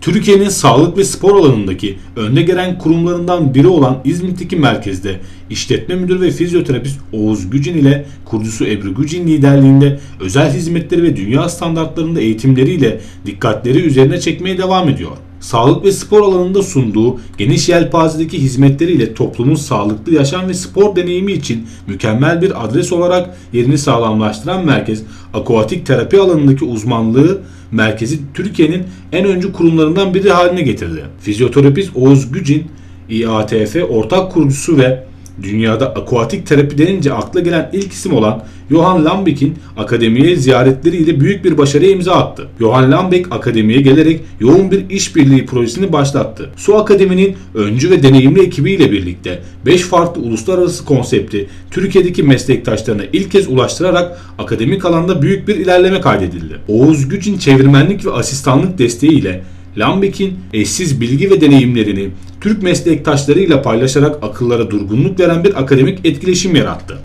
Türkiye'nin sağlık ve spor alanındaki önde gelen kurumlarından biri olan İzmit'teki merkezde işletme müdürü ve fizyoterapist Oğuz Gücin ile kurucusu Ebru Gücin liderliğinde özel hizmetleri ve dünya standartlarında eğitimleriyle dikkatleri üzerine çekmeye devam ediyor. Sağlık ve spor alanında sunduğu geniş yelpazedeki hizmetleriyle toplumun sağlıklı yaşam ve spor deneyimi için mükemmel bir adres olarak yerini sağlamlaştıran merkez, akuatik terapi alanındaki uzmanlığı merkezi Türkiye'nin en öncü kurumlarından biri haline getirdi. Fizyoterapist Oğuz Gücin, İATF ortak kurucusu ve dünyada akuatik terapi denince akla gelen ilk isim olan Johan Lambeck'in akademiye ziyaretleriyle büyük bir başarıya imza attı. Johan Lambeck akademiye gelerek yoğun bir işbirliği projesini başlattı. Su Akademi'nin öncü ve deneyimli ekibiyle birlikte 5 farklı uluslararası konsepti Türkiye'deki meslektaşlarına ilk kez ulaştırarak akademik alanda büyük bir ilerleme kaydedildi. Oğuz Güç'ün çevirmenlik ve asistanlık desteğiyle Lambeck'in eşsiz bilgi ve deneyimlerini Türk meslektaşlarıyla paylaşarak akıllara durgunluk veren bir akademik etkileşim yarattı.